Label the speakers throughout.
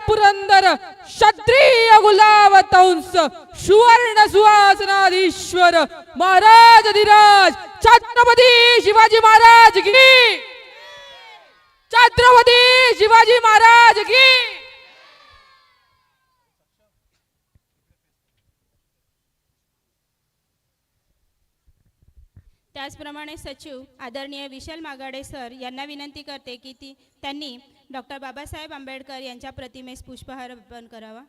Speaker 1: पुरंदर क्षत्रिय गुलावतंस सुवर्ण सुवासनाधीश्वर महाराज धीराज छत्रपती शिवाजी महाराज की। छत्रपती शिवाजी महाराज की।
Speaker 2: त्याचप्रमाणे सचिव आदरणीय विशाल मागाडे सर यांना विनंती करते की ती त्यांनी डॉक्टर बाबासाहेब आंबेडकर यांच्या प्रतिमेस पुष्पहार अर्पण करावा.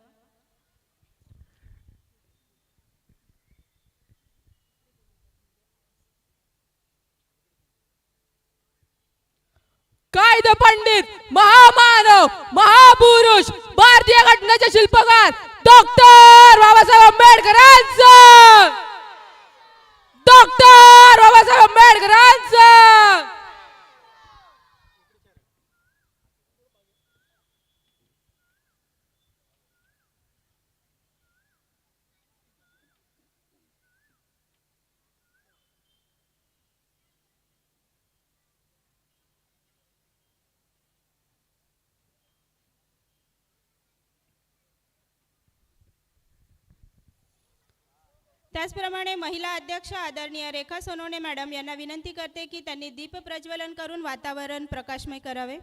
Speaker 1: कायद पंडित महामानव महापुरुष भारतीय घटनेचे शिल्पकार डॉक्टर बाबासाहेब आंबेडकरांचं डॉक्टर बाबासाहेब आंबेडकरांचं
Speaker 2: त्याचप्रमाणे महिला अध्यक्ष आदरणीय रेखा सोनवणे मॅडम यांना विनंती करते की त्यांनी दीप प्रज्वलन करून वातावरण प्रकाशमय करावे.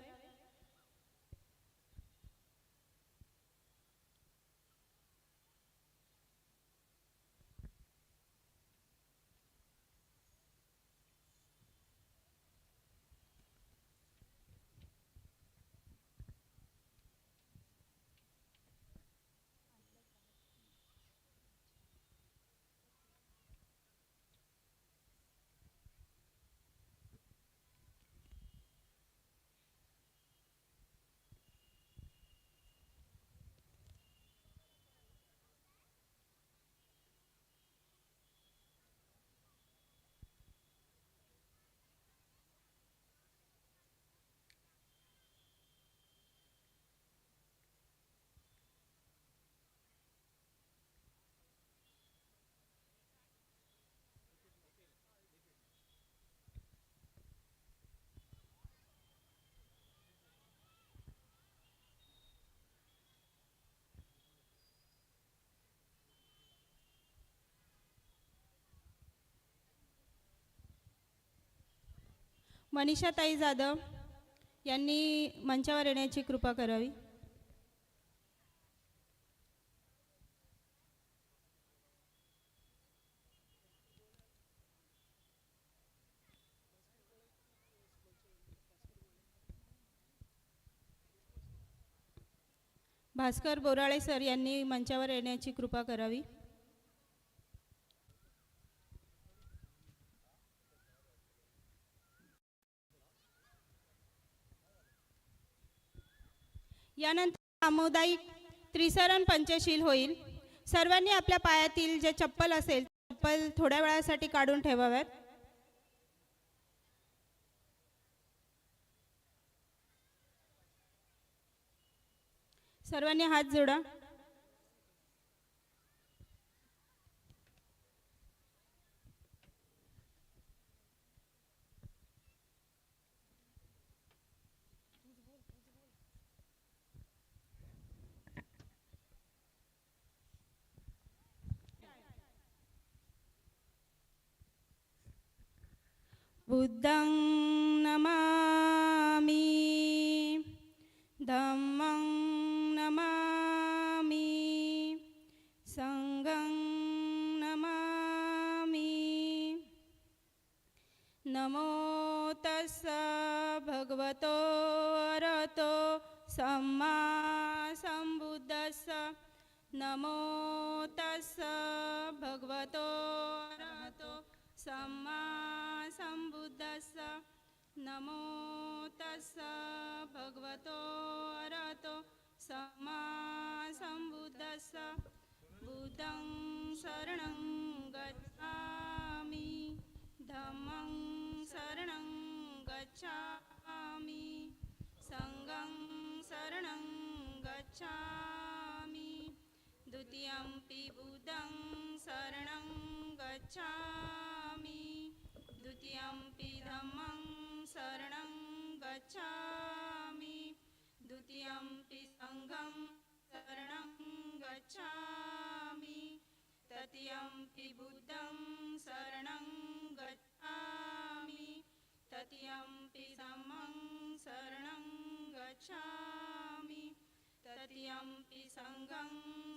Speaker 2: मनीषाताई जाधव यांनी मंचावर येण्याची कृपा करावी. भास्कर बोराळे सर यांनी मंचावर येण्याची कृपा करावी. यानंतर सामुदायिक त्रिसरण पंचशील होईल. सर्वांनी आपल्या पायातील जे चप्पल असेल चप्पल थोड्या वेळासाठी काढून ठेवाव्यात. सर्वांनी हात जोडा. बुद्धं नमामि धम्मं नमामि सङ्गं नमामि नमो तस्स भगवतो अरहतो सम्मा सम्बुद्धस्स नमो तस्स भगवतो अरहतो सम्मा सम्बुद्धस्स नमो तस्स भगवतो अरहतो सम्मा सम्बुद्धस्स। बुद्धं शरणं गच्छामि। धम्मं शरणं गच्छामि। सङ्गं शरणं गच्छामि। द्वितीयम्पि बुद्धं शरणं गच्छामि गच्छामि। पि सङ्गं शरणं गच्छामि। तृतीयं बुद्धं शरणं गच्छामि। तृतीयंपि समं शरणं गच्छामि। तृतीयं पिसङ्गम्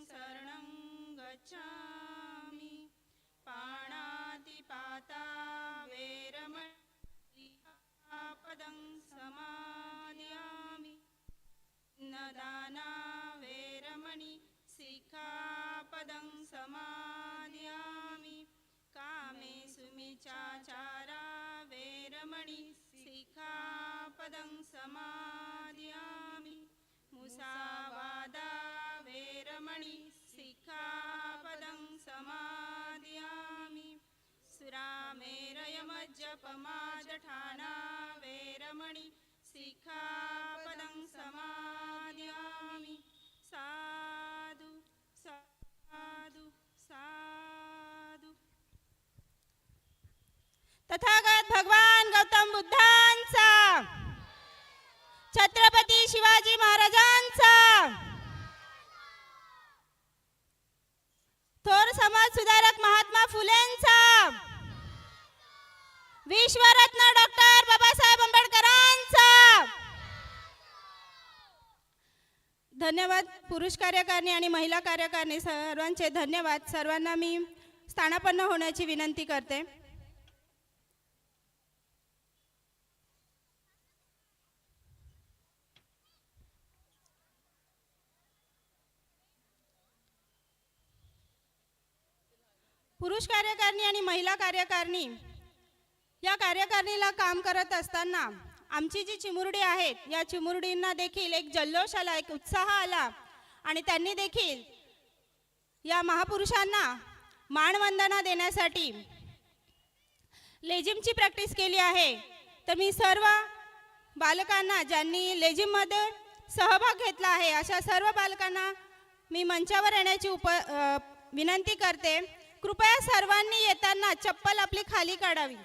Speaker 2: समाधान भगवान गौतम बुद्धांचा. छत्रपती शिवाजी महाराजांचा. थोर समाज सुधारक महात्मा फुलेंचा. विश्वरत्न डॉक्टर बाबासाहेब आंबेडकरांचा. धन्यवाद पुरुष कार्यकारिणी आणि महिला कार्यकारिणी सर्वांचे धन्यवाद. सर्वांना मी स्थानापन्न होण्याची विनंती करते. पुरुष कार्यकारिणी आणि महिला कार्यकारिणी या कार्यकारिणीला काम करत असताना आमची जी चिमुरडी आहेत या चिमुरडींना देखील एक जल्लोष आला एक उत्साह आला. आणि त्यांनी देखील या महापुरुषांना मानवंदना देण्यासाठी लेझिमची प्रॅक्टिस केली आहे. तर मी सर्व बालकांना ज्यांनी लेझिममध्ये सहभाग घेतला आहे अशा सर्व बालकांना मी मंचावर येण्याची उप विनंती करते. कृपया सर्वांनी येताना चप्पल आपली खाली काढावी.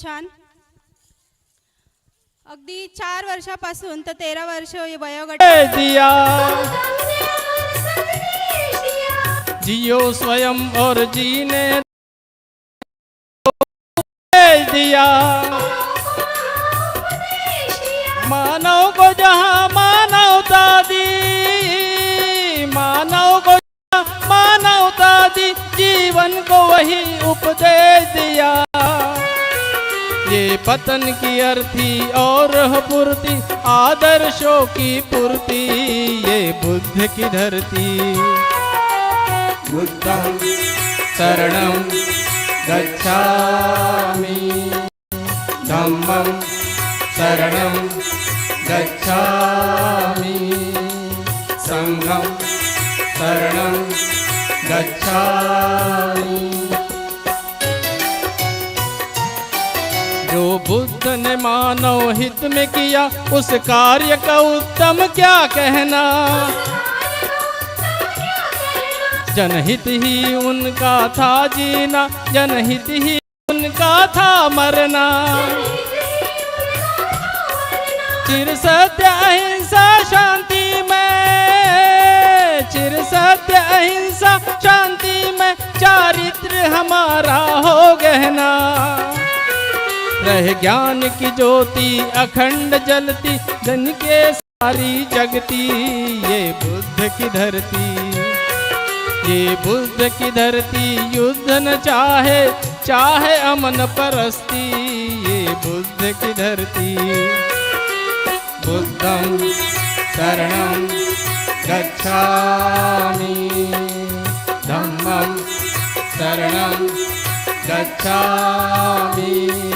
Speaker 2: खूप छान. अगदी चार वर्षापासून तर तेरा वर्ष वयोगट
Speaker 3: दिया जियो. स्वयं और जीने. दिया मानव को जहाँ मानवता दी मानव को मानवता दी जीवन को वही उपदेश दिया। पतन की अर्थी और पूर्ति आदर्शों की पूर्ति ये बुद्ध की धरती। बुद्धं शरणं गच्छामि। धम्मं शरणं गच्छामि। संघं शरणं गच्छामि। जो बुद्ध ने मानव हित में किया, उस कार्य का उत्तम क्या कहना? जनहित ही उनका था जीना, जनहित ही उनका था मरना। चिर सत्य अहिंसा शांति में, चिर सत्य अहिंसा शांति में, चारित्र हमारा हो गहना। रह ज्ञान की ज्योति अखंड जलती धन के सारी जगती, ये बुद्ध की धरती। ये बुद्ध की धरती, युद्ध न चाहे चाहे अमन परस्ती, ये बुद्ध की धरती। बुद्धं शरणं गच्छामि। धम्मं शरणं गच्छामि।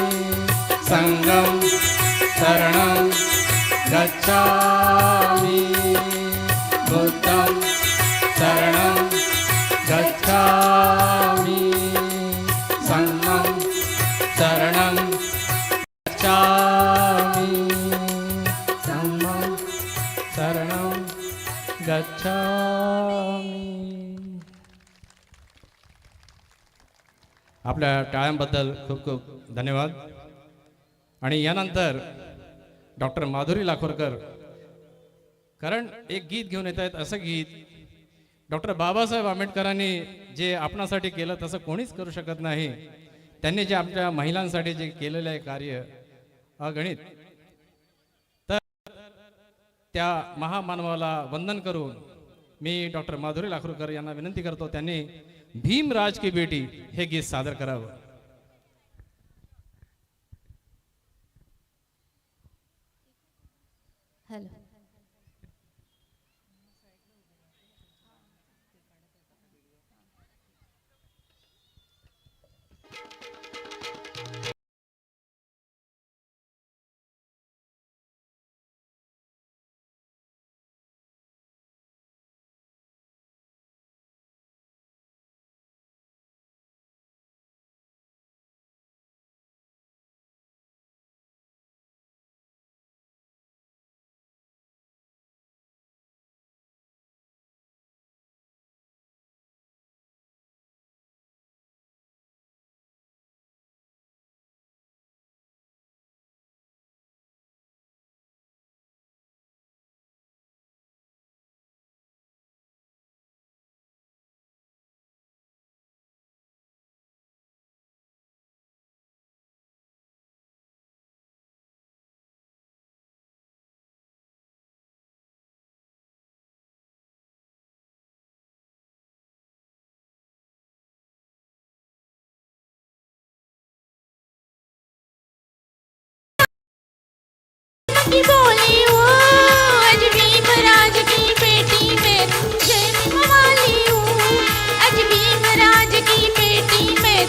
Speaker 3: गच्छामि। बुद्धं शरणं गच्छामि। सङ्गं शरणं गच्छामि। सङ्गं शरणं गच्छामि। आपल्या टाळ्यांबद्दल खूप खूप धन्यवाद. आणि यानंतर डॉक्टर माधुरी लाखोरकर. कारण एक गीत घेऊन येत आहेत असं गीत. डॉक्टर बाबासाहेब आंबेडकरांनी जे आपणासाठी केलं तसं कोणीच करू शकत नाही. त्यांनी जे आपल्या महिलांसाठी जे केलेलं आहे कार्य अगणित. तर त्या महामानवाला वंदन करून मी डॉक्टर माधुरी लाखोरकर यांना विनंती करतो त्यांनी भीमराज की बेटी हे गीत सादर करावं.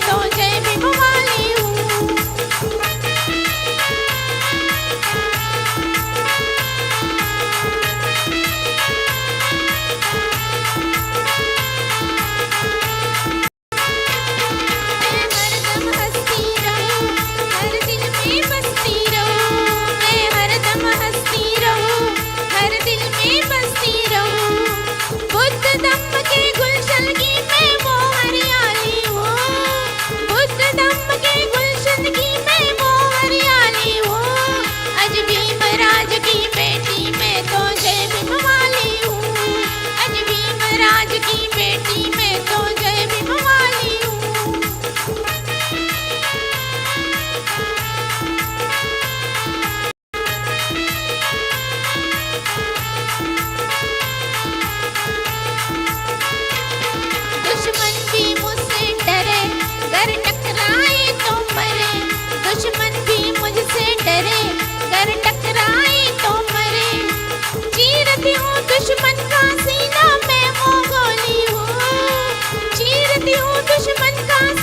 Speaker 4: तो जय दुश्मन का सीना मैं वो गोली हो। हूँ। चीरती हूँ दुश्मन का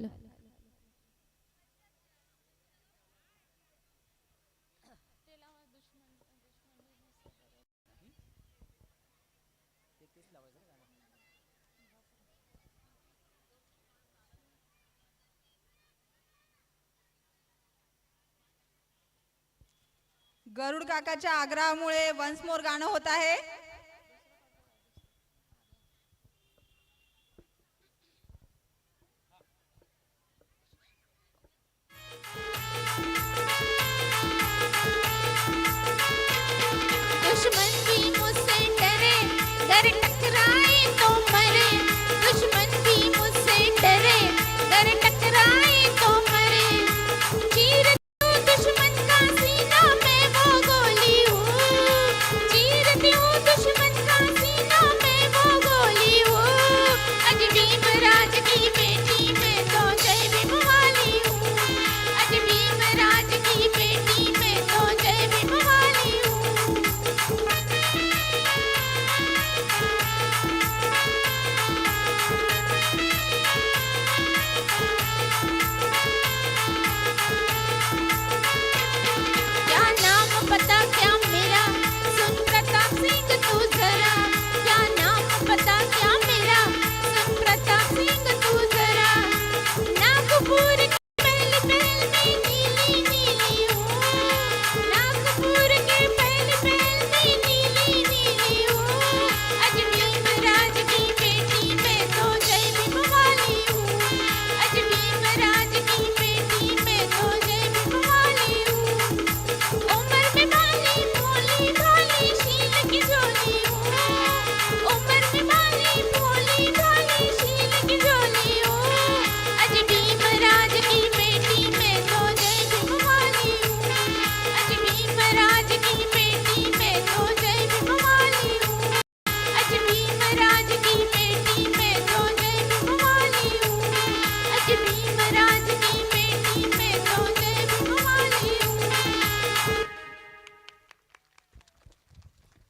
Speaker 4: आलं गरुड काकाच्या आग्रहामुळे वन्स मोर गाणं होत आहे.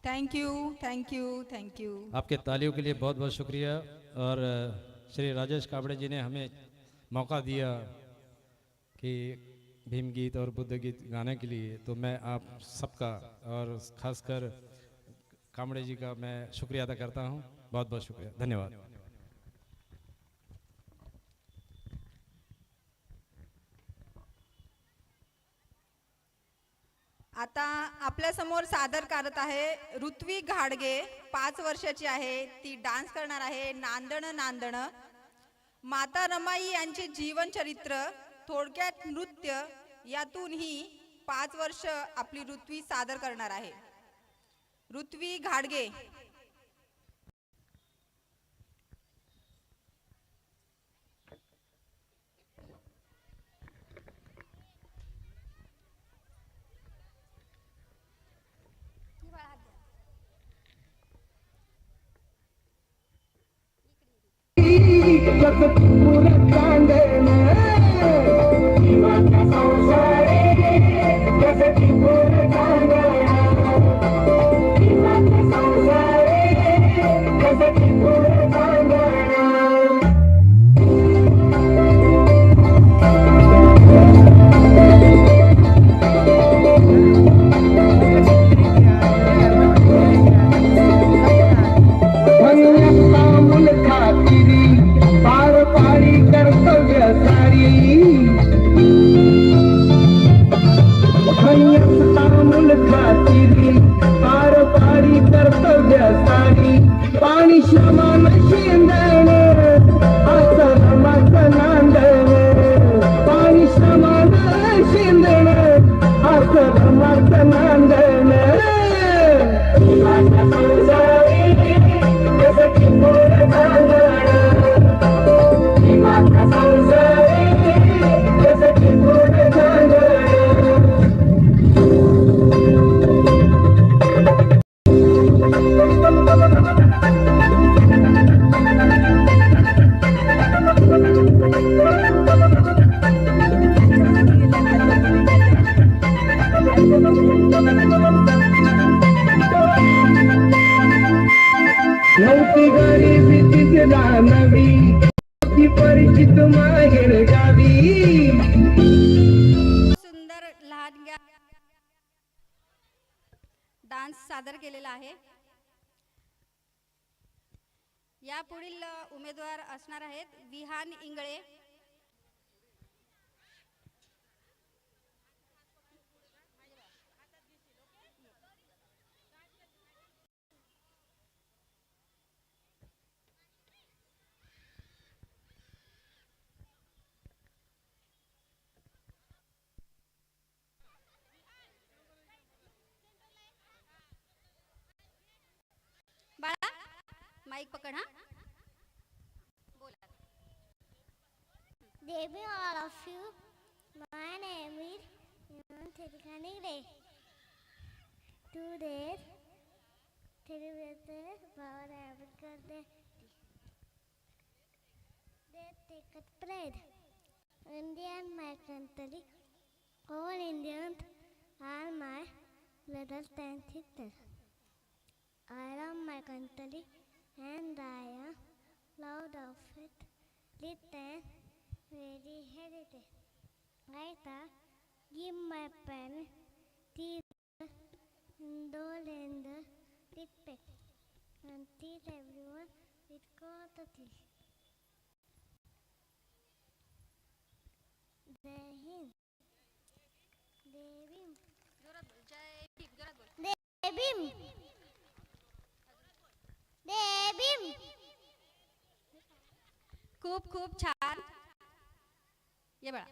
Speaker 5: Thank you thank you thank you
Speaker 3: आपके तालियों के लिए बहुत बहुत शुक्रिया। और श्री राजेश काबड़े जी ने हमें मौका दिया कि भीम गीत और बुद्ध गीत गाने के लिए। तो मैं आप सबका और खासकर कामड़े जी का मैं शुक्रिया अदा करता हूँ। बहुत बहुत शुक्रिया। धन्यवाद।
Speaker 5: समोर सादर करत आहे ऋत्वी घाडगे पाच वर्षाची आहे ती डान्स करणार आहे नांदण नांदण. माता रमाई यांचे जीवनचरित्र थोडक्यात नृत्य यातून ही पाच वर्ष आपली ऋत्वी सादर करणार आहे. ऋत्वी घाडगे Yeah.
Speaker 6: सादर आहे. या पुढील उमेदवार असणार आहेत विहान इंगळे. बाळा माईक पकड हा
Speaker 7: Good evening, all of you. My name is Iman Tirikani Ray. Today, Tiruvete Power Ambedkar Day. They take a pride. Indian, my country, all Indians are my brothers and sisters. I love my country and I am proud of it. Listen, very heritage. I thought, give my parents indole and respect and teach everyone with courtesy. Jai Hind. Jai Bhim. देवी
Speaker 6: खूप खूप छान ये बळा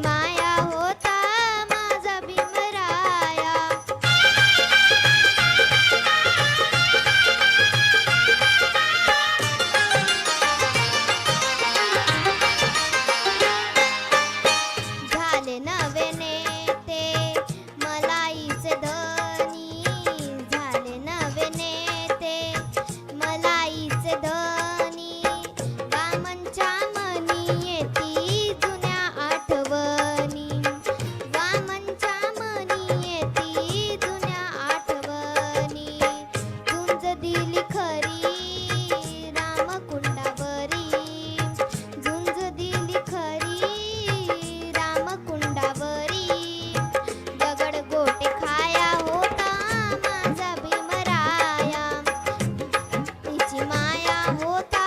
Speaker 7: smile.